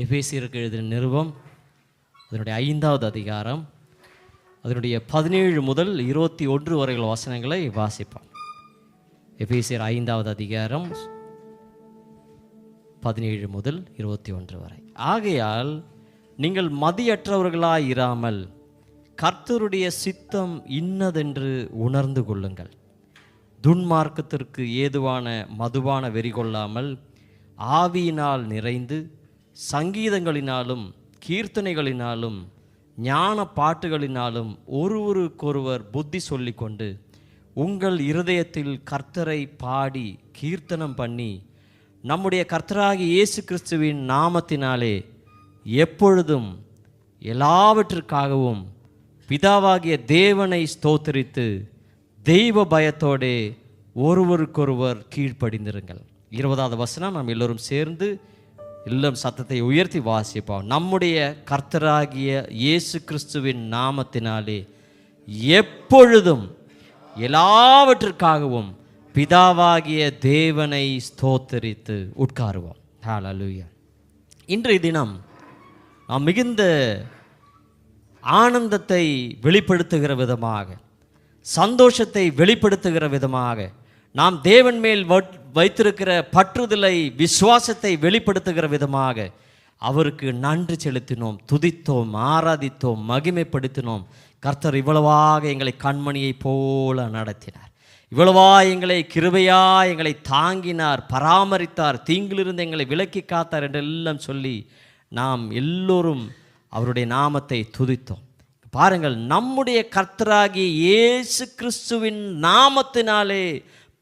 எபேசியருக்கு எழுதின நிருபம் அதனுடைய ஐந்தாவது அதிகாரம் அதனுடைய பதினேழு முதல் இருபத்தி ஒன்று வரைகள் வசனங்களை வாசிப்போம். எபேசியர் ஐந்தாவது அதிகாரம் பதினேழு முதல் இருபத்தி ஒன்று வரை. ஆகையால் நீங்கள் மதியற்றவர்களாக இராமல் கர்த்தருடைய சித்தம் இன்னதென்று உணர்ந்து கொள்ளுங்கள். துன்மார்க்கத்திற்கு ஏதுவான மதுவான வெறி கொள்ளாமல் ஆவியினால் நிறைந்து சங்கீதங்களினாலும் கீர்த்தனைகளினாலும் ஞான பாட்டுகளினாலும் ஒருவருக்கொருவர் புத்தி சொல்லிக்கொண்டு உங்கள் இருதயத்தில் கர்த்தரை பாடி கீர்த்தனம் பண்ணி நம்முடைய கர்த்தராகி இயேசு கிறிஸ்துவின் நாமத்தினாலே எப்பொழுதும் எல்லாவற்றிற்காகவும் பிதாவாகிய தேவனை ஸ்தோத்தரித்து தெய்வ பயத்தோடே ஒருவருக்கொருவர் கீழ்ப்படிந்திருங்கள். இருபதாவது வசனம் நாம் எல்லோரும் சேர்ந்து எல்லாம் சத்தத்தை உயர்த்தி வாசிப்போம். நம்முடைய கர்த்தராகிய இயேசு கிறிஸ்துவின் நாமத்தினாலே எப்பொழுதும் எல்லாவற்றிற்காகவும் பிதாவாகிய தேவனை ஸ்தோத்தரித்து உட்காருவோம். ஹalleluya இன்றைய தினம் நாம் மிகுந்த ஆனந்தத்தை வெளிப்படுத்துகிற விதமாக சந்தோஷத்தை வெளிப்படுத்துகிற விதமாக நாம் தேவன் மேல் வட்- வைத்திருக்கிற பற்றுதலை விசுவாசத்தை வெளிப்படுத்துகிற விதமாக அவருக்கு நன்றி செலுத்தினோம் துதித்தோம் ஆராதித்தோம் மகிமைப்படுத்தினோம். கர்த்தர் இவ்வளவாக எங்களை கண்மணியைப் போல நடத்தினார். இவ்வளவா எங்களை கிருபையா எங்களை தாங்கினார் பராமரித்தார் தீங்கிலிருந்து எங்களை விலக்கி காத்தார் என்றெல்லாம் சொல்லி நாம் எல்லோரும் அவருடைய நாமத்தை துதித்தோம். பாருங்கள் நம்முடைய கர்த்தராகிய இயேசு கிறிஸ்துவின் நாமத்தினாலே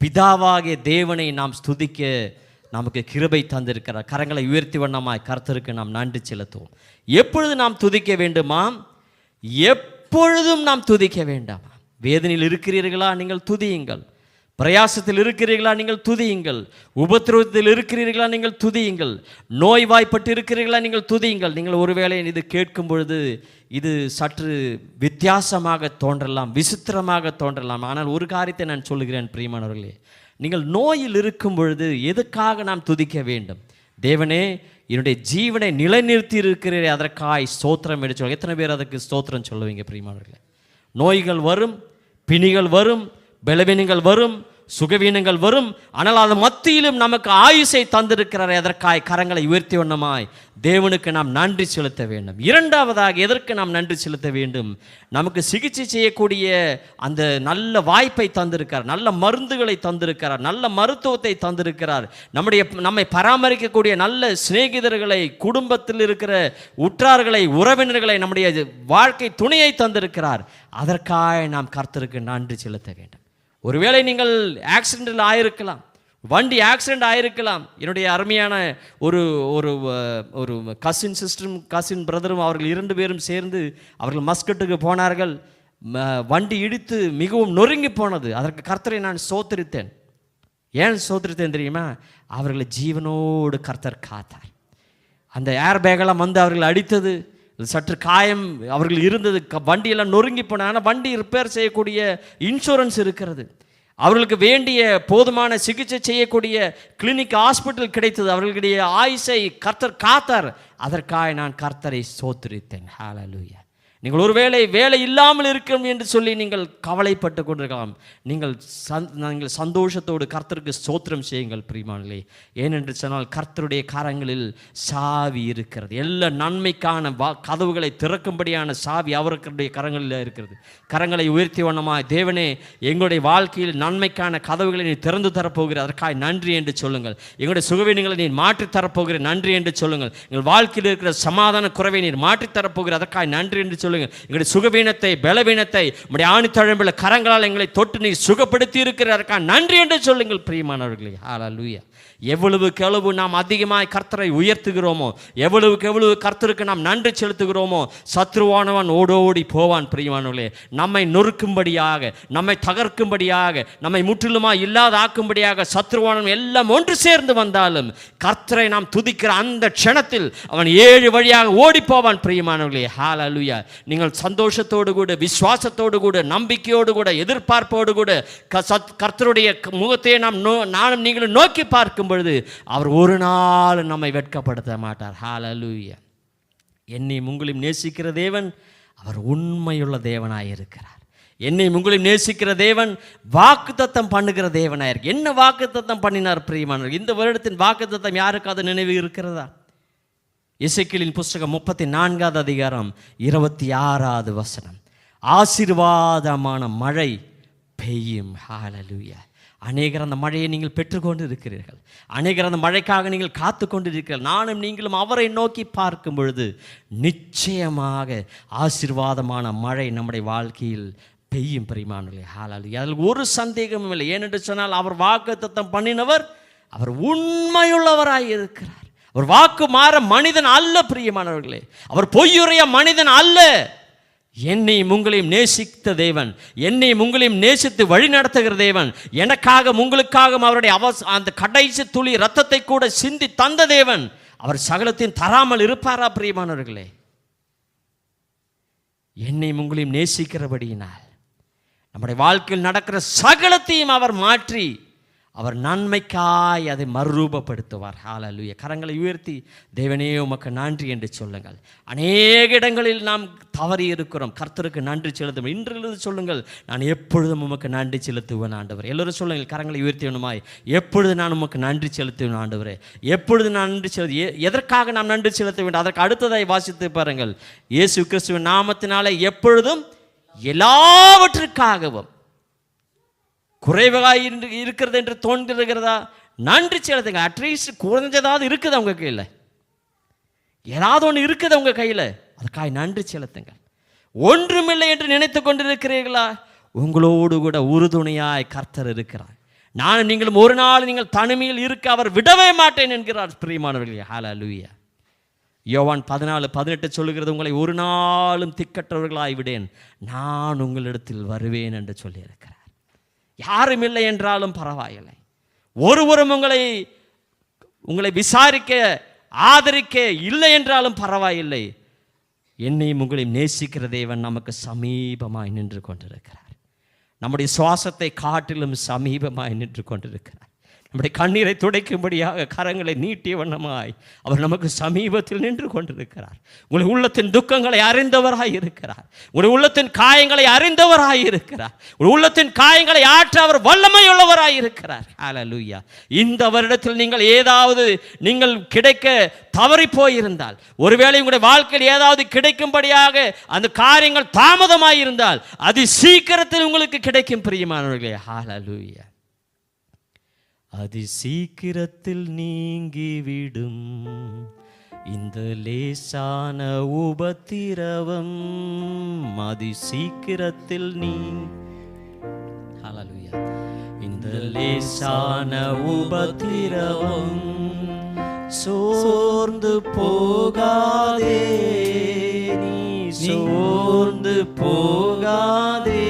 பிதாவாகிய தேவனை நாம் ஸ்துதிக்க நமக்கு கிருபை தந்திருக்கிறார். கரங்களை உயர்த்தி வண்ணமாய் கருத்தருக்கு நாம் நன்றி செலுத்துவோம். எப்பொழுது நாம் துதிக்க வேண்டுமாம்? எப்பொழுதும் நாம் துதிக்க வேண்டாமா. வேதனையில் இருக்கிறீர்களா? நீங்கள் துதியுங்கள். பிரயாசத்தில் இருக்கிறீர்களா நீங்கள் துதியுங்கள். உபத்திரவத்தில் இருக்கிறீர்களா நீங்கள் துதியுங்கள். நோய்வாய்ப்பட்டு இருக்கிறீர்களா நீங்கள் துதியுங்கள். நீங்கள் ஒருவேளை இது கேட்கும் பொழுது இது சற்று வித்தியாசமாக தோன்றலாம் விசித்திரமாக தோன்றலாம். ஆனால் ஒரு காரியத்தை நான் சொல்லுகிறேன் பிரியமானவர்களே. நீங்கள் நோயில் இருக்கும் பொழுது எதுக்காக நாம் துதிக்க வேண்டும்? தேவனே என்னுடைய ஜீவனை நிலைநிறுத்தி இருக்கிறீரே அதற்காய் ஸ்தோத்திரம் எடுத்து எத்தனை பேர் அதுக்கு ஸ்தோத்திரம் சொல்லுவீங்க பிரியமானவர்களே? நோய்கள் வரும் பிணிகள் வரும் பலவீனங்கள் வரும் சுகவீனங்கள் வரும் ஆனால் அது மத்தியிலும் நமக்கு ஆயுசை தந்திருக்கிறார் எதற்காய் கரங்களை உயர்த்தி வண்ணமாய். தேவனுக்கு நாம் நன்றி செலுத்த வேண்டும். இரண்டாவதாக எதற்கு நாம் நன்றி செலுத்த வேண்டும்? நமக்கு சிகிச்சை செய்யக்கூடிய அந்த நல்ல வாய்ப்பை தந்திருக்கிறார். நல்ல மருந்துகளை தந்திருக்கிறார். நல்ல மருத்துவத்தை தந்திருக்கிறார். நம்முடைய நம்மை பராமரிக்கக்கூடிய நல்ல சிநேகிதர்களை குடும்பத்தில் இருக்கிற உற்றார்களை உறவினர்களை நம்முடைய வாழ்க்கை துணையை தந்திருக்கிறார். அதற்காக நாம் கர்த்தருக்கு நன்றி செலுத்த வேண்டும். ஒருவேளை நீங்கள் ஆக்சிடென்ட்டில் ஆயிருக்கலாம். வண்டி ஆக்சிடென்ட் ஆயிருக்கலாம். என்னுடைய அருமையான ஒரு ஒரு ஒரு கசின் சிஸ்டரும் கசின் பிரதரும் அவர்கள் இரண்டு பேரும் சேர்ந்து அவர்கள் மஸ்கட்டுக்கு போனார்கள். வண்டி இடித்து மிகவும் நொறுங்கி போனது. அதற்கு கர்த்தரை நான் சோத்தரித்தேன். ஏன் சோத்திரித்தேன் தெரியுமா? அவர்களை ஜீவனோடு கர்த்தர் காத்தார். அந்த ஏர் பேக்கெல்லாம் வந்து அவர்கள் அடித்தது. சற்று காயம். அவர்கள் இருந்தது க- வண்டியெல்லாம் நொறுங்கி போன ஆனால் வண்டி ரிப்பேர் செய்யக்கூடிய இன்சூரன்ஸ் இருக்கிறது. அவர்களுக்கு வேண்டிய போதுமான சிகிச்சை செய்யக்கூடிய கிளினிக் ஹாஸ்பிட்டல் கிடைத்தது. அவர்களுடைய ஆயுசை கர்த்தர் காத்தார். அதற்காக நான் கர்த்தரை சோத்திரித்தேன். ஹாலலூயா நீங்கள் ஒருவேளை வேலை இல்லாமல் இருக்கும் என்று சொல்லி நீங்கள் கவலைப்பட்டு கொண்டிருக்கலாம். நீங்கள் சந் நீங்கள் சந்தோஷத்தோடு கர்த்தருக்கு சோத்திரம் செய்யுங்கள் பிரிமானிலே ஏனென்று சொன்னால் கர்த்தருடைய கரங்களில் சாவி இருக்கிறது. எல்லா நன்மைக்கான வா கதவுகளை திறக்கும்படியான சாவி அவர்களுடைய கரங்களில் இருக்கிறது. கரங்களை உயர்த்தி வண்ணமாக தேவனே எங்களுடைய வாழ்க்கையில் நன்மைக்கான கதவுகளை நீ திறந்து தரப்போகிற அதற்காக நன்றி என்று சொல்லுங்கள். எங்களுடைய சுகவீனங்களை நீ மாற்றி தரப்போகிற நன்றி என்று சொல்லுங்கள். எங்கள் வாழ்க்கையில் இருக்கிற சமாதான குறைவை நீர் மாற்றி தரப்போகிற அதற்காக நன்றி என்று சொல்லுங்கள். எங்களுடைய சுகவீனத்தை பலவீனத்தை உடைய ஆணித்தழம்பில் கரங்களால் எங்களை தொட்டு நீ சுகப்படுத்தி இருக்கிற நன்றி என்று சொல்லுங்கள் பிரியமானவர்களே. ஹalleluya. எவ்வளவுக்கு எவ்வளவு நாம் அதிகமாய் கர்த்தரை உயர்த்துகிறோமோ எவ்வளவுக்கு எவ்வளவு கர்த்தருக்கு நாம் நன்றி செலுத்துகிறோமோ சத்ருவானவன் ஓடோடி போவான் பிரியமானவர்களே. நம்மை நொறுக்கும்படியாக நம்மை தகர்க்கும்படியாக நம்மை முற்றிலுமா இல்லாத ஆக்கும்படியாக சத்ருவானவன் எல்லாம் ஒன்று சேர்ந்து வந்தாலும் கர்த்தரை நாம் துதிக்கிற அந்த க்ஷணத்தில் அவன் ஏழு வழியாக ஓடி போவான் பிரியமானவர்களே. அலுயா நீங்கள் சந்தோஷத்தோடு கூட விசுவாசத்தோடு கூட நம்பிக்கையோடு கூட எதிர்பார்ப்போடு கூட க- சத்- கர்த்தருடைய முகத்தையே நாம் நோ நானும் நீங்களும் நோக்கி பார்க்கும் பார்க்கும் பொழுது அவர் ஒரு நாள் நம்மை வெட்கப்படுத்த மாட்டார். ஹாலலூய என்னை உங்களையும் நேசிக்கிற தேவன் அவர் உண்மையுள்ள தேவனாய் இருக்கிறார். என்னை உங்களையும் நேசிக்கிற தேவன் வாக்குத்தத்தம் பண்ணுகிற தேவனாய் இருக்கு. என்ன வாக்குத்தத்தம் பண்ணினார் பிரியமானவர்? இந்த வருடத்தின் வாக்குத்தத்தம் யாருக்காவது நினைவு இருக்கிறதா? இசைக்கிளின் புஸ்தகம் முப்பத்தி நான்காவது அதிகாரம் இருபத்தி ஆறாவது வசனம். ஆசீர்வாதமான மழை பெய்யும். ஹாலலூயா அநேகர் அந்த மழையை நீங்கள் பெற்றுக்கொண்டு இருக்கிறீர்கள் அநேகர் அந்த மழைக்காக நீங்கள் காத்து கொண்டு இருக்கிறீர்கள் நானும் நீங்களும் அவரை நோக்கி பார்க்கும் பொழுது நிச்சயமாக ஆசீர்வாதமான மழை நம்முடைய வாழ்க்கையில் பெய்யும் பிரிமானங்களே ஹாலாலி அதில் ஒரு சந்தேகமும் இல்லை. ஏனென்று சொன்னால் அவர் வாக்குத்தத்தம் பண்ணினவர் அவர் உண்மையுள்ளவராய் இருக்கிறார். அவர் வாக்கு மாற மனிதன் அல்ல பிரியமானவர்களே. அவர் பொய்யுறைய மனிதன் அல்ல. என்னையும் உங்களையும் நேசித்த தேவன். என்னையும் உங்களையும் நேசித்து வழி நடத்துகிற தேவன். எனக்காக உங்களுக்காக அவருடைய அவஸ் அந்த கடைசி துளி ரத்தத்தை கூட சிந்தி தந்த தேவன். அவர் சகலத்தையும் தராமல் இருப்பாரா பிரியமானவர்களே? என்னையும் உங்களையும் நேசிக்கிறபடியினால் நம்முடைய வாழ்க்கையில் நடக்கிற சகலத்தையும் அவர் மாற்றி அவர் நன்மைக்காய் அதை மறுரூபப்படுத்துவார். ஹாலலுய. கரங்களை உயர்த்தி தேவனே உமக்கு நன்றி என்று சொல்லுங்கள். அநேக இடங்களில் நாம் தவறி இருக்கிறோம். கர்த்தருக்கு நன்றி செலுத்தும். இன்றிலிருந்து சொல்லுங்கள் நான் எப்பொழுதும் உமக்கு நன்றி செலுத்துவேன் ஆண்டவர். எல்லோரும் சொல்லுங்கள் கரங்களை உயர்த்தியவனுமாய் எப்பொழுது நான் உமக்கு நன்றி செலுத்துவேன் ஆண்டவரே? எப்பொழுது நான் நன்றி செலுத்தி எ- எதற்காக நாம் நன்றி செலுத்த வேண்டும்? அதற்கு அடுத்ததாய் வாசித்து பாருங்கள். இயேசு கிறிஸ்துவின் நாமத்தினாலே எப்பொழுதும் எல்லாவற்றுக்காகவும் குறைவாக இருக்கிறது என்று தோன்றுகிறதா? நன்றி செலுத்துங்க அட்லீஸ்ட் குறைஞ்சதாவது இருக்குது அவங்க கையில். ஏதாவது ஒன்று இருக்குது உங்கள் கையில். அதுக்காக நன்றி செலுத்துங்க ஒன்றுமில்லை என்று நினைத்து கொண்டிருக்கிறீர்களா? உங்களோடு கூட உறுதுணையாய் கர்த்தர் இருக்கிறார். நானும் நீங்களும் ஒரு நாள் நீங்கள் தனிமையில் இருக்க அவர் விடவே மாட்டேன் என்கிறார் பிரியமானவர்களே. லூயா யோவான் பதினாலு பதினெட்டு சொல்லுகிறது உங்களை ஒரு நாளும் திக்கற்றவர்களாய் விடேன். நான் உங்களிடத்தில் வருவேன் என்று சொல்லியிருக்கிறேன் யாரும் இல்லை என்றாலும் பரவாயில்லை. ஒருவரும் உங்களை உங்களை விசாரிக்க ஆதரிக்க இல்லை என்றாலும் பரவாயில்லை. என்னையும் உங்களையும் நேசிக்கிற தேவன் நமக்கு சமீபமாய் நின்று கொண்டிருக்கிறார். நம்முடைய சுவாசத்தை காட்டிலும் சமீபமாய் நின்று கொண்டிருக்கிறார். நம்முடைய கண்ணீரை துடைக்கும்படியாக கரங்களை நீட்டிய வண்ணமாய் அவர் நமக்கு சமீபத்தில் நின்று கொண்டிருக்கிறார். உங்களுடைய உள்ளத்தின் துக்கங்களை அறிந்தவராய் இருக்கிறார். உங்களுடைய உள்ளத்தின் காயங்களை அறிந்தவராய் இருக்கிறார். உங்களுடைய உள்ளத்தின் காயங்களை ஆற்ற அவர் வல்லமையுள்ளவராய் இருக்கிறார். ஹalleluya இந்த வருடத்தில் நீங்கள் ஏதாவது நீங்கள் கிடைக்க தவறி போயிருந்தால் ஒருவேளை உங்களுடைய வாழ்க்கையில் ஏதாவது கிடைக்கும்படியாக அந்த காரியங்கள் தாமதமாயிருந்தால் அது சீக்கிரத்தில் உங்களுக்கு கிடைக்கும் பிரியமானவர்களே. ஹalleluya அதி சீக்கிரத்தில் நீங்கிவிடும் இந்த லேசான உபத்திரவம் அதி சீக்கிரத்தில் நீ ஹalleluya. இந்த லேசான உபத்திரவம் சோர்ந்து போகாதே நீ சோர்ந்து போகாதே.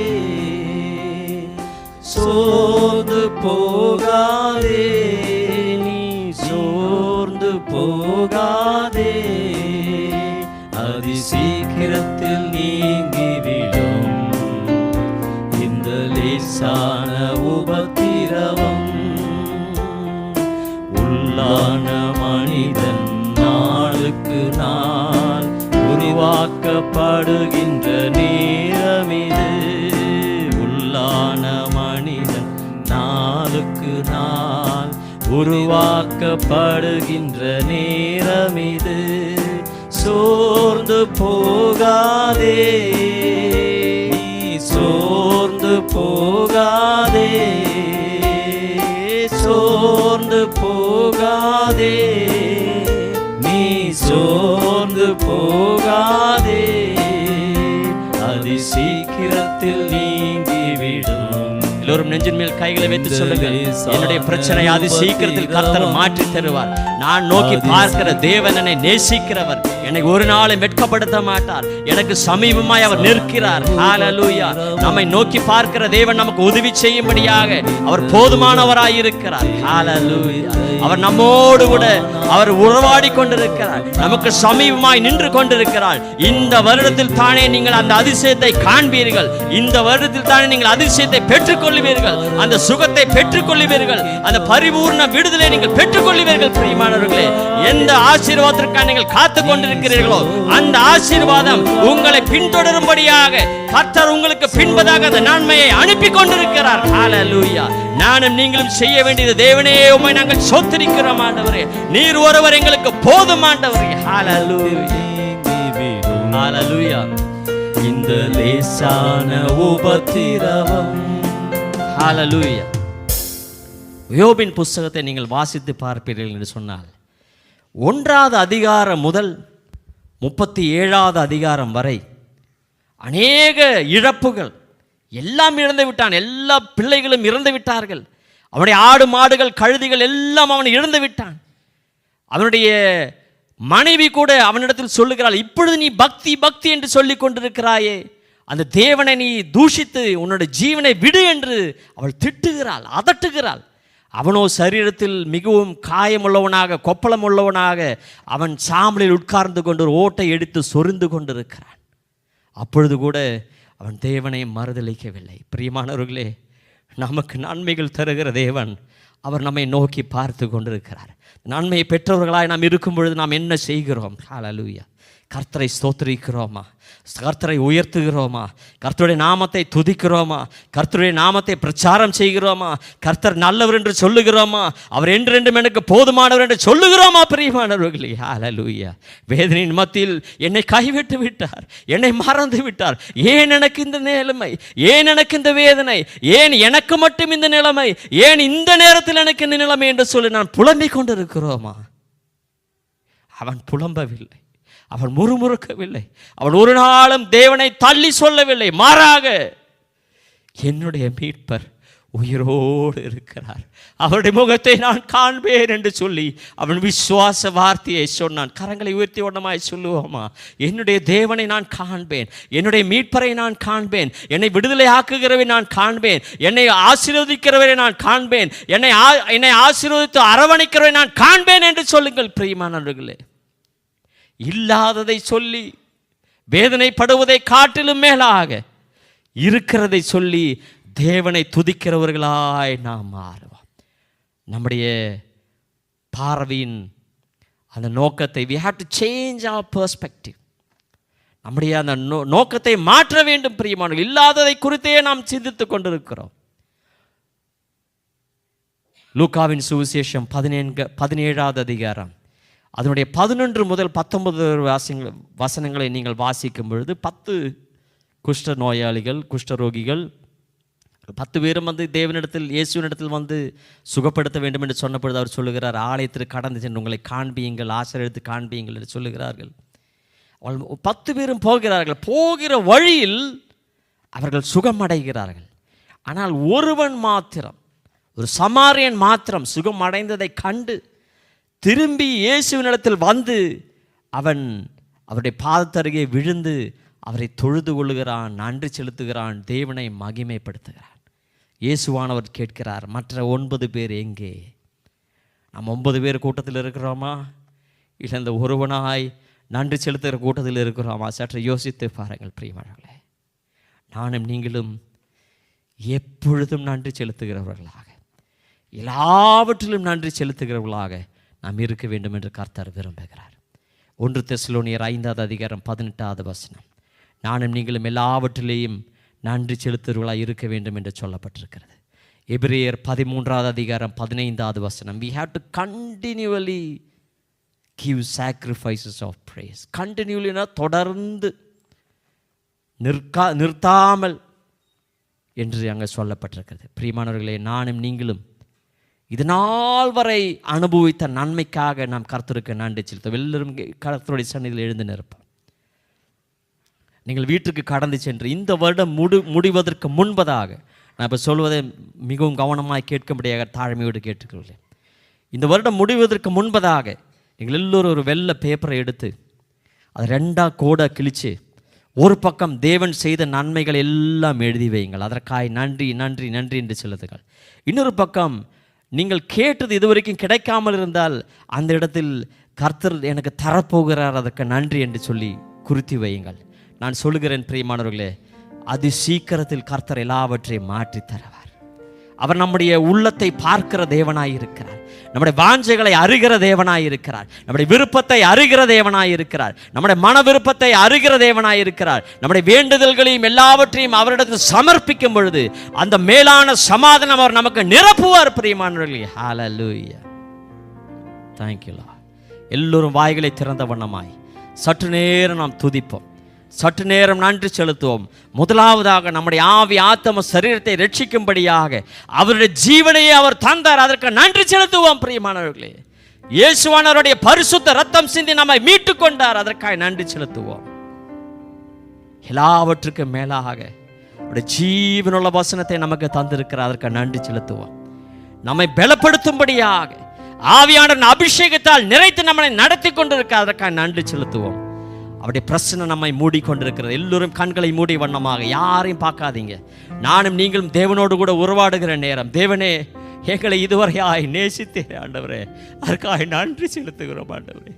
சோர்ந்து போகாதே நீ சோர்ந்து போகாதே. அதி சீக்கிரத்தில் நீங்கிவிடும் இந்த லேசான உபத்திரவம். உள்ளான மனிதன் நாளுக்கு நாள் உருவாக்கப்படுகின்ற நீ உருவாக்கப்படுகின்ற நேரம் இது சோர்ந்து போகாதே. சோர்ந்து போகாதே. சோர்ந்து போகாதே. நீ சோர்ந்து போகா எல்லோரும் நெஞ்சின் மேல் கைகளை வைத்து சொல்லுங்கள். என்னுடைய பிரச்சனை அது சீக்கிரத்தில் கர்த்தர் மாற்றி தருவார். நான் நோக்கி பார்க்கிற தேவன் என்னை நேசிக்கிறவர். என்னை ஒரு நாளும் வெட்கப்படுத்த மாட்டார். எனக்கு சமீபமாய் அவர் நிற்கிறார். ஹalleluya நம்மை நோக்கி பார்க்கிற தேவன் நமக்கு உதவி செய்யும்படியாக அவர் போதுமானவராய் இருக்கிறார் ஹalleluya அவர் நம்மோடு கூட அவர் உறவாடி கொண்டிருக்கிறார் நமக்கு சமீபமாய் நின்று கொண்டிருக்கிறார் இந்த வருடத்தில் தானே நீங்கள் அந்த அதிசயத்தை காண்பீர்கள். இந்த வருடத்தில் தானே நீங்கள் அதிசயத்தை பெற்றுக்கொள்வீர்கள். அந்த சுகத்தை பெற்றுக்கொள்வீர்கள். அந்த பரிபூர்ண விடுதலை நீங்கள் பெற்றுக்கொள்வீர்கள் பிரியமானவர்களே. எந்த ஆசீர்வாதத்திற்காக நீங்கள் காத்து கொண்டிருக்கிறீர்களோ அந்த ஆசீர்வாதம் உங்களை பின்தொடரும்படியாக கர்த்தர் உங்களுக்கு பின்பதாக அந்த நன்மையை அனுப்பி கொண்டிருக்கிறார் ஹalleluya. நானும் நீங்களும் செய்ய வேண்டியது தேவனே உமை நாங்கள் சோத்தரிக்கிறோம் ஆண்டவரே. நீர் ஒருவர் எங்களுக்கு போதும் ஆண்டவரே. ஹalleluya இந்த லேசான உபத்திரவம். ஹalleluya யோபின் புஸ்தகத்தை நீங்கள் வாசித்து பார்ப்பீர்கள் என்று சொன்னால் ஒன்றாவது அதிகாரம் முதல் முப்பத்தி ஏழாவது அதிகாரம் வரை அநேக இழப்புகள் எல்லாம் இறந்து விட்டான். எல்லா பிள்ளைகளும் இறந்து விட்டார்கள். அவனுடைய ஆடு மாடுகள் கழுதிகள் எல்லாம் அவன் இழந்து விட்டான். அவனுடைய மனைவி கூட அவனிடத்தில் சொல்லுகிறாள் இப்பொழுது நீ பக்தி பக்தி என்று சொல்லி கொண்டிருக்கிறாயே. அந்த தேவனை நீ தூஷித்து உன்னோட ஜீவனை விடு என்று அவள் திட்டுகிறாள் அதட்டுகிறாள். அவனோ சரீரத்தில் மிகவும் காயமுள்ளவனாக கொப்பளம் உள்ளவனாக அவன் சாம்பலில் உட்கார்ந்து கொண்டு ஒரு ஓட்டை எடுத்து சொரிந்து கொண்டிருக்கிறான். அப்பொழுது கூட அவன் தேவனை மறுதளிக்கவில்லை பிரியமானவர்களே நமக்கு நன்மைகள் தருகிற தேவன் அவர் நம்மை நோக்கி பார்த்து கொண்டிருக்கிறார். நன்மையை பெற்றவர்களாய் நாம் இருக்கும் பொழுது நாம் என்ன செய்கிறோம்? ஹalleluya. கர்த்தரை ஸ்தோத்திரிக்கிறோமா? கர்த்தரை உயர்த்துகிறோமா? கர்த்தருடைய நாமத்தை துதிக்கிறோமா? கர்த்தருடைய நாமத்தை பிரச்சாரம் செய்கிறோமா? கர்த்தர் நல்லவர் என்று சொல்லுகிறோமா? அவர் என்றென்றும் எனக்கு போதுமானவர் என்று சொல்லுகிறோமா பிரியமானவர்களே? ஹalleluya வேதனையின் மத்தியில் என்னை கைவிட்டு விட்டார். என்னை மறந்து விட்டார். ஏன் எனக்கு இந்த நிலைமை? ஏன் எனக்கு இந்த வேதனை? ஏன் எனக்கு மட்டும் இந்த நிலைமை? ஏன் இந்த நேரத்தில் எனக்கு இந்த நிலைமை என்று சொல்லி நான் புலம்பிக் கொண்டிருக்கிறோமா? அவன் புலம்பவில்லை. அவன் முறுமுறுக்கவில்லை. அவன் ஒரு நாளும் தேவனை தள்ளி சொல்லவில்லை. மாறாக என்னுடைய மீட்பர் உயிரோடு இருக்கிறார். அவருடைய முகத்தை நான் காண்பேன் என்று சொல்லி அவன் விசுவாச வார்த்தையை சொன்னான். கரங்களை உயர்த்தி உடனமாய் சொல்லுவோமா? என்னுடைய தேவனை நான் காண்பேன். என்னுடைய மீட்பரை நான் காண்பேன். என்னை விடுதலை ஆக்குகிறவை நான் காண்பேன். என்னை ஆசீர்வதிக்கிறவரை நான் காண்பேன். என்னை ஆ- என்னை ஆசீர்வதித்து அரவணைக்கிறவரை நான் காண்பேன் என்று சொல்லுங்கள் பிரியமானவர்களே. இல்லாததை சொல்லி வேதனைப்படுவதை காட்டிலும் மேலாக இருக்கிறதை சொல்லி தேவனை துதிக்கிறவர்களாய் நாம் மாறுவோம். நம்முடைய பார்வையின் அந்த நோக்கத்தை we have to change our perspective நம்முடைய அந்த நோ நோக்கத்தை மாற்ற வேண்டும் பிரியமானவர்கள் இல்லாததை குறித்தே நாம் சிந்தித்துக் கொண்டிருக்கிறோம். லூக்காவின் சுவிசேஷம் பதினேழு பதினேழாவது அதிகாரம். அதனுடைய பதினொன்று முதல் பத்தொன்பது வாசங்கள் வசனங்களை நீங்கள் வாசிக்கும் பொழுது பத்து குஷ்ட நோயாளிகள் குஷ்டரோகிகள் பத்து பேரும் வந்து தேவனிடத்தில் இயேசுவினிடத்தில் வந்து சுகப்படுத்த வேண்டும் என்று சொன்னபொழுது அவர் சொல்லுகிறார் ஆலயத்திற்கு கடந்து சென்று உங்களை காண்பியுங்கள் ஆசிரியத்து காண்பியுங்கள் என்று சொல்லுகிறார்கள். அவள் பத்து பேரும் போகிறார்கள். போகிற வழியில் அவர்கள் சுகமடைகிறார்கள். ஆனால் ஒருவன் மாத்திரம் ஒரு சமாரியன் மாத்திரம் சுகம் அடைந்ததை கண்டு திரும்பி இயேசுவினிடத்தில் வந்து அவன் அவருடைய பாதத்தருகே விழுந்து அவரை தொழுது கொள்கிறான் நன்றி செலுத்துகிறான் தேவனை மகிமைப்படுத்துகிறான். இயேசுவானவர் கேட்கிறார் மற்ற ஒன்பது பேர் எங்கே? நம் ஒன்பது பேர் கூட்டத்தில் இருக்கிறோமா? இல்லை இந்த ஒருவனாய் நன்றி செலுத்துகிற கூட்டத்தில் இருக்கிறோமா? சற்று யோசித்து பாருங்கள் பிரியமானவர்களே. நானும் நீங்களும் எப்பொழுதும் நன்றி செலுத்துகிறவர்களாக எல்லாவற்றிலும் நன்றி செலுத்துகிறவர்களாக நாம் இருக்க வேண்டும் என்று கர்த்தர் விரும்புகிறார். ஒன்று தெசலோனியர் ஐந்தாவது அதிகாரம் பதினெட்டாவது வசனம். நானும் நீங்களும் எல்லாவற்றிலேயும் நன்றி செலுத்துவர்களாக இருக்க வேண்டும் என்று சொல்லப்பட்டிருக்கிறது. எபிரேயர் பதிமூன்றாவது அதிகாரம் பதினைந்தாவது வசனம். We have to continually give sacrifices of praise கண்டினியூலினா தொடர்ந்து நிற்கா நிறுத்தாமல் என்று அங்கே சொல்லப்பட்டிருக்கிறது. பிரியமானவர்களே நானும் நீங்களும் இது நாள் வரை அனுபவித்த நன்மைக்காக நாம் கருத்தருக்கு நன்றி செலுத்தோம் எல்லோரும் கருத்தருடைய கர்த்தருடைய சன்னிதியில் எழுந்து நிற்போம். நீங்கள் வீட்டுக்கு கடந்து சென்று இந்த வருடம் முடி முடிவதற்கு முன்பதாக நான் இப்போ சொல்வதை மிகவும் கவனமாக கேட்கும்படியாக தாழ்மையோடு கேட்டுக்கொள்கிறேன். இந்த வருடம் முடிவதற்கு முன்பதாக நீங்கள் எல்லோரும் ஒரு வெள்ளை பேப்பரை எடுத்து அதை ரெண்டாக கோடை கிழிச்சு ஒரு பக்கம் தேவன் செய்த நன்மைகள் எல்லாம் எழுதி வையுங்கள். அதற்காய் நன்றி நன்றி நன்றி என்று சொல்லுதுங்கள் இன்னொரு பக்கம் நீங்கள் கேட்டது இதுவரைக்கும் கிடைக்காமல் இருந்தால் அந்த இடத்தில் கர்த்தர் எனக்கு தரப்போகிறார். அதற்கு நன்றி என்று சொல்லி குறித்து வையுங்கள். நான் சொல்லுகிறேன் பிரியமானவர்களே அது சீக்கிரத்தில் கர்த்தர் எல்லாவற்றையும் மாற்றி தருவார் அவர் நம்முடைய உள்ளத்தை பார்க்கிற தேவனாய் இருக்கிறார். நம்முடைய வாஞ்சைகளை அறிகிற தேவனாய் இருக்கிறார். நம்முடைய விருப்பத்தை அறிகிற தேவனாய் இருக்கிறார். நம்முடைய மன விருப்பத்தை அறிகிற தேவனாய் இருக்கிறார். நம்முடைய வேண்டுதல்களையும் எல்லாவற்றையும் அவரிடத்தில் சமர்ப்பிக்கும் பொழுது அந்த மேலான சமாதானம் அவர் நமக்கு நிரப்புவார் பிரியமானவர்களே. ஹalleluya thank எல்லோரும் வாய்களை திறந்த வண்ணமாய் சற்று நேரம் நாம் துதிப்போம். சற்று நேரம் நன்றி செலுத்துவோம். முதலாவதாக நம்முடைய ஆவி ஆத்தம சரீரத்தை ரட்சிக்கும்படியாக அவருடைய ஜீவனையே அவர் தந்தார். அதற்கு நன்றி செலுத்துவோம் பிரியமானவர்களே. இயேசுவானவருடைய பரிசுத்த ரத்தம் சிந்தி நம்மை மீட்டு கொண்டார். அதற்காக நன்றி செலுத்துவோம். எல்லாவற்றுக்கும் மேலாக அவருடைய ஜீவனுள்ள வசனத்தை நமக்கு தந்திருக்கிறார். அதற்கு நன்றி செலுத்துவோம். நம்மை பலப்படுத்தும்படியாக ஆவியான அபிஷேகத்தால் நிறைத்து நம்மளை நடத்தி கொண்டிருக்க அதற்காக நன்றி செலுத்துவோம். அவருடைய பிரச்சனை நம்மை மூடிக்கொண்டிருக்கிறது. எல்லோரும் கண்களை மூடி வண்ணமாக யாரையும் பார்க்காதீங்க. நானும் நீங்களும் தேவனோடு கூட உருவாடுகிற நேரம். தேவனே எங்களை இதுவரையாய் நேசித்தேன் ஆண்டவரே. அதற்காக நன்றி செலுத்துகிறோம் ஆண்டவரே.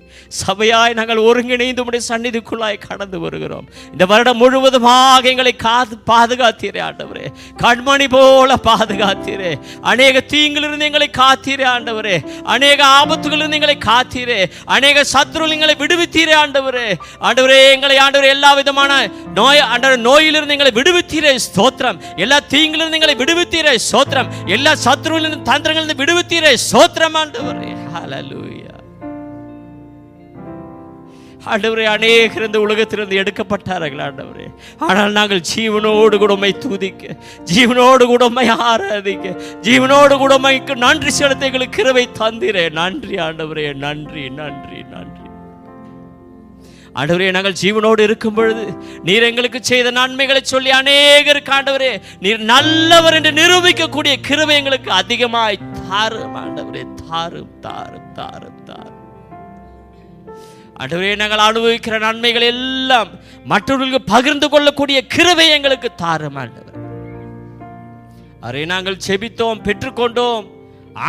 சபையாய் நாங்கள் ஒருங்கிணைந்து உடைய சந்நிதிக்குள்ளாய் கடந்து வருகிறோம். இந்த வருடம் முழுவதுமாக எங்களை காத்து பாதுகாத்தீரே ஆண்டவரே. கண்மணி போல பாதுகாத்தீரே. அநேக தீங்கிலிருந்து எங்களை காத்தீரே ஆண்டவரே. அநேக ஆபத்துகளிலிருந்து எங்களை காத்தீரே. அநேக சத்ருள் எங்களை விடுவித்தீரே ஆண்டவரே. ஆண்டவரே எங்களை ஆண்டவரே எல்லா விதமான நோய் ஆண்டவர் நோயிலிருந்து எங்களை விடுவித்தீரே. ஸ்தோத்திரம். எல்லா தீங்கிலிருந்து எங்களை விடுவித்தீரே. ஸ்தோத்திரம். எல்லா சத்ருவிலிருந்து தந்திரங்கள் விடுவித்தீரே ஸ்தோத்திரம் ஆண்டவரே. ஹalleluya ஆண்டவரே அநேகர் இந்த உலகத்திலிருந்து எடுக்கப்பட்டார்கள் ஆண்டவரே. ஆனால் நாங்கள் ஜீவனோடு கூட உம்மை துதிக்க ஜீவனோடு கூட ஆராதிக்க ஜீவனோடு கூட நன்றி செலுத்த எங்களுக்கு கிருபை தந்திரே. நன்றி ஆண்டவரே நன்றி நன்றி நன்றி. ஆண்டவரே நாங்கள் ஜீவனோடு இருக்கும் பொழுது நீர் எங்களுக்கு செய்த நன்மைகளை சொல்லி அநேகருக்கு ஆண்டவரே நீர் நல்லவர் என்று நிரூபிக்கக்கூடிய கிருவை எங்களுக்கு அதிகமாய் தாரும் ஆண்டவரே தாரும் தாரும் தாரும் தாரும். ஆண்டவரே நாங்கள் அனுபவிக்கிற நன்மைகள் எல்லாம் மற்றவர்களுக்கு பகிர்ந்து கொள்ளக்கூடிய கிருவை எங்களுக்கு தாரும் ஆண்டவர். அரே நாங்கள் செபித்தோம் பெற்றுக்கொண்டோம்.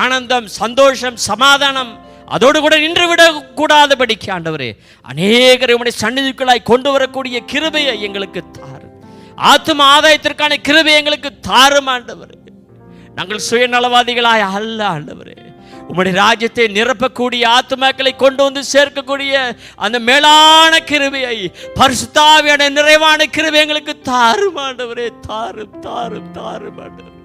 ஆனந்தம் சந்தோஷம் சமாதானம் அதோடு கூட நின்றுவிடக் கூடாதபடிக்கு ஆண்டவரே அநேகரை உடைய சந்நிதிக்குள்ளாய் கொண்டு வரக்கூடிய கிருபையை எங்களுக்கு தாரும் ஆத்தும ஆதாயத்திற்கான கிருபை எங்களுக்கு தாரும் ஆண்டவரே. நாங்கள் சுயநலவாதிகளாய் அல்ல ஆண்டவரே. உம்முடைய ராஜ்யத்தை நிரப்பக்கூடிய ஆத்துமாக்களை கொண்டு வந்து சேர்க்கக்கூடிய அந்த மேலான கிருபையை பரிசுத்தாவியான நிறைவான கிருபை எங்களுக்கு தாரும் ஆண்டவரே. தாரும் தாரும் தாரும்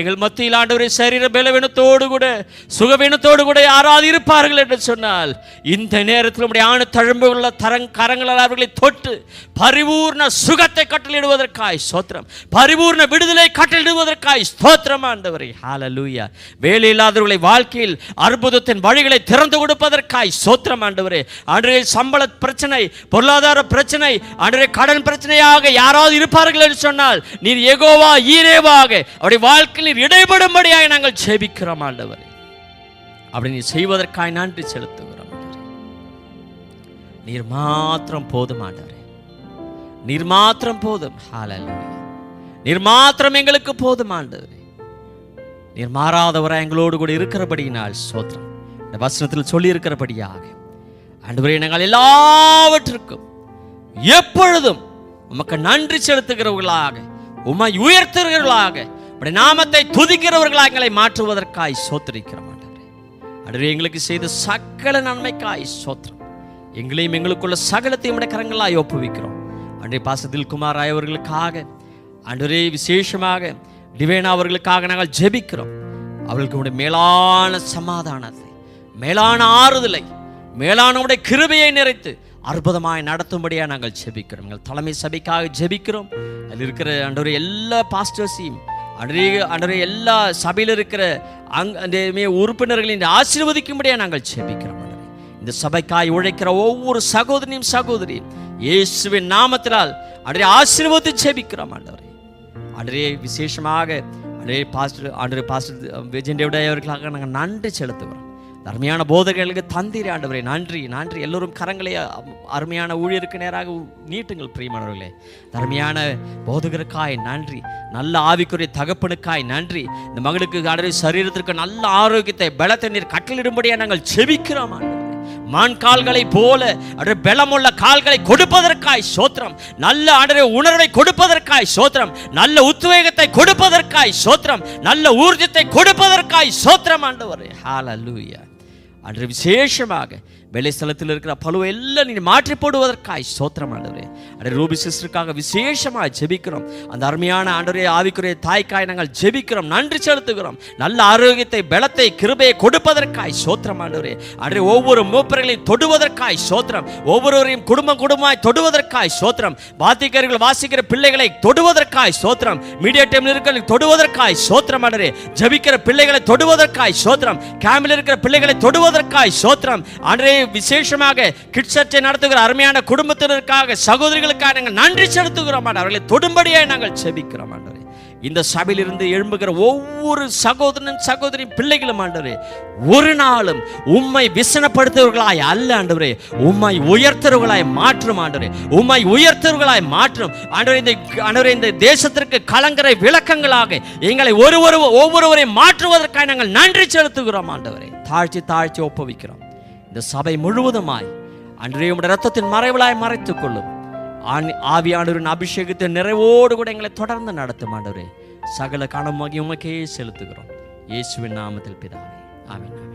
எங்கள் மத்தியில் ஆண்டவரை சரீர பலவீனத்தோடு கூட சுகவீனத்தோடு கூட யாராவது இருப்பார்கள் என்று சொன்னால் இந்த நேரத்தில் உடைய ஆணு தழும்பு உள்ள தரங் கரங்களால் அவர்களை தொட்டு பரிபூர்ண சுகத்தை கட்டளிடுவதற்காய் ஸ்தோத்திரம். பரிபூர்ண விடுதலை கட்டளிடுவதற்காய் ஸ்தோத்திரம் ஆண்டவரை. ஹalleluya வேலை இல்லாதவர்களை வாழ்க்கையில் அற்புதத்தின் வழிகளை திறந்து கொடுப்பதற்காய் ஸ்தோத்திரம் ஆண்டவரே. அன்றைய சம்பள பிரச்சனை பொருளாதார பிரச்சனை அன்றைய கடன் பிரச்சனையாக யாராவது இருப்பார்கள் என்று சொன்னால் நீர் எகோவா ஈரேவாக அவருடைய வாழ்க்கையில் நீர் இடைபடும்படியாக நாங்கள் ஜெபிக்கிறோம் ஆண்டவர். அப்படி நீ செய்வதற்காக நன்றி செலுத்துகிறோம் நீர் மாத்திரம் போதும் ஆண்டவரே. நீர் மாத்திரம் போதும் நீர் மாத்திரம் எங்களுக்கு போதும் ஆண்டவரே. நீர் மாறாதவராய் எங்களோடு கூட இருக்கிறபடியினால் சோத்திரம். இந்த வசனத்தில் சொல்லி இருக்கிறபடியாக ஆண்டவரே நாங்கள் எல்லாவற்றிற்கும் எப்பொழுதும் உமக்கு நன்றி செலுத்துகிறவர்களாக உமை உயர்த்துகிறவர்களாக உடைய நாமத்தை துதிக்கிறவர்களாக எங்களை மாற்றுவதற்காய் சோத்திரிக்கிறோம் ஆண்டவரே. ஆண்டவரே எங்களுக்கு செய்த சகல நன்மைக்காய் சோத்திரம். எங்களையும் எங்களுக்குள்ள சகலத்தையும் உடைய கரங்களாய் ஒப்புவிக்கிறோம். அன்றைய பாசத்தில் குமார் ஆயவர்களுக்காக அவர்களுக்காக அன்றரே விசேஷமாக டிவேனா அவர்களுக்காக நாங்கள் ஜெபிக்கிறோம். அவர்களுக்கு உடைய மேலான சமாதானத்தை மேலான ஆறுதலை மேலான உடைய கிருபையை நிறைத்து அற்புதமாய் நடத்தும்படியாக நாங்கள் ஜெபிக்கிறோம். எங்கள் தலைமை சபைக்காக ஜெபிக்கிறோம். அதில் இருக்கிற அன்றொரு எல்லா பாஸ்டர்ஸையும் அன்றைய அன்றரை எல்லா சபையில் இருக்கிற அங் அந்த மே- உறுப்பினர்களின் ஆசீர்வதிக்கும்படியாக நாங்கள் செபிக்கிறோம் இந்த சபைக்காய் உழைக்கிற ஒவ்வொரு சகோதரியும் சகோதரியும் இயேசுவின் நாமத்தினால் அன்றைய ஆசீர்வதி செபிக்கிறோம் ஆண்டவரே அன்றைய விசேஷமாக அன்றைய பாஸ்டர் அன்றைய பாஸ்டர் விஜயண்டேவுடைய அவர்களுக்காக நாங்கள் நன்றி செலுத்துகிறோம். அருமையான போதகர்களுக்கு தந்தீர் ஆண்டவரே நன்றி நன்றி. எல்லோரும் கரங்களை அருமையான ஊழியருக்கு நேராக நீட்டுங்கள் பிரியமானவர்களே. அருமையான போதகருக்காய் நன்றி. நல்ல ஆவிக்குரிய தகப்பனுக்காய் நன்றி. இந்த மகளுக்கு ஆண்டவரே சரீரத்திற்கு நல்ல ஆரோக்கியத்தை பலத்தை நீர் கட்டளிடும்படியாக நாங்கள் செபிக்கிறோம் மான் கால்களை போல அடைய பலமுள்ள கால்களை கொடுப்பதற்காய் சோத்திரம். நல்ல ஆண்டரை உணர்வை கொடுப்பதற்காய் சோத்திரம். நல்ல உத்வேகத்தை கொடுப்பதற்காய் சோத்திரம். நல்ல ஊர்ஜத்தை கொடுப்பதற்காய் சோத்திரம் ஆண்டவரே. ஹalleluya அன்று விசேஷமாக வெளிஸ்தலத்தில் இருக்கிற பழுவை எல்லாம் நீ மாற்றி போடுவதற்காய் சோத்திரமானவரே அடைய ரூபி சிஸ்டருக்காக விசேஷமாக ஜெபிக்கிறோம். அந்த அருமையான ஆண்டவரே ஆவிக்குரிய தாய்க்காய் நாங்கள் ஜெபிக்கிறோம். நன்றி செலுத்துகிறோம். நல்ல ஆரோக்கியத்தை பலத்தை கிருபையை கொடுப்பதற்காய் சோத்திரமானவரே அடைய ஒவ்வொரு மூப்பர்களையும் தொடுவதற்காய் சோத்திரம் ஒவ்வொருவரையும் குடும்பம் குடும்பமாய் தொடுவதற்காய் சோத்திரம் வாத்திகர்கள் வாசிக்கிற பிள்ளைகளை தொடுவதற்காய் சோத்திரம் மீடியா டைம்ல இருக்கிற தொடுவதற்காய் சோத்திரம் ஆண்டவரே ஜெபிக்கிற பிள்ளைகளை தொடுவதற்காய் சோத்திரம் கேமில் இருக்கிற பிள்ளைகளை தொடுவதற்காய் சோத்திரம் ஆண்டரே விசேஷமாக கிட்சர்ச்சை நடத்துகிற அருமையான குடும்பத்தினருக்காக சகோதரிகளுக்காக நாங்கள் நன்றி செலுத்துகிறோம் அவர்களை தொடும்படியாக நாங்கள் செபிக்கிறோம் ஆண்டவரே. இந்த சபையிலிருந்து எழும்புகிற ஒவ்வொரு சகோதரன் சகோதரி பிள்ளைகளும் ஆண்டவரே ஒரு நாளும் உம்மை விசனப்படுத்துவர்களாய் அல்ல ஆண்டவரே. உம்மை உயர்த்தவர்களாய் மாற்றும் ஆண்டவரே. உம்மை உயர்த்தவர்களாய் மாற்றும். ஆண்டவரே இந்த ஆண்டவரே இந்த தேசத்திற்கு கலங்கரை விளக்கங்களாக எங்களை ஒருவர் ஒவ்வொருவரையும் மாற்றுவதற்காக நாங்கள் நன்றி செலுத்துகிறோம் ஆண்டவரே. தாழ்ச்சி தாழ்ச்சி ஒப்புவிக்கிறோம். இந்த சபை முழுவதுமாய் அன்றே உம்முடைய ரத்தத்தின் மறைவிலாய் மறைத்துக் கொள்ளும். ஆவியானவரின் அபிஷேகத்தை நிறைவோடு கூட எங்களை தொடர்ந்து நடத்தும் ஆண்டவரே. சகல கணமாகி உமக்கே செலுத்துகிறோம். இயேசுவின் நாமத்தில் பிதாவே. ஆமீன்.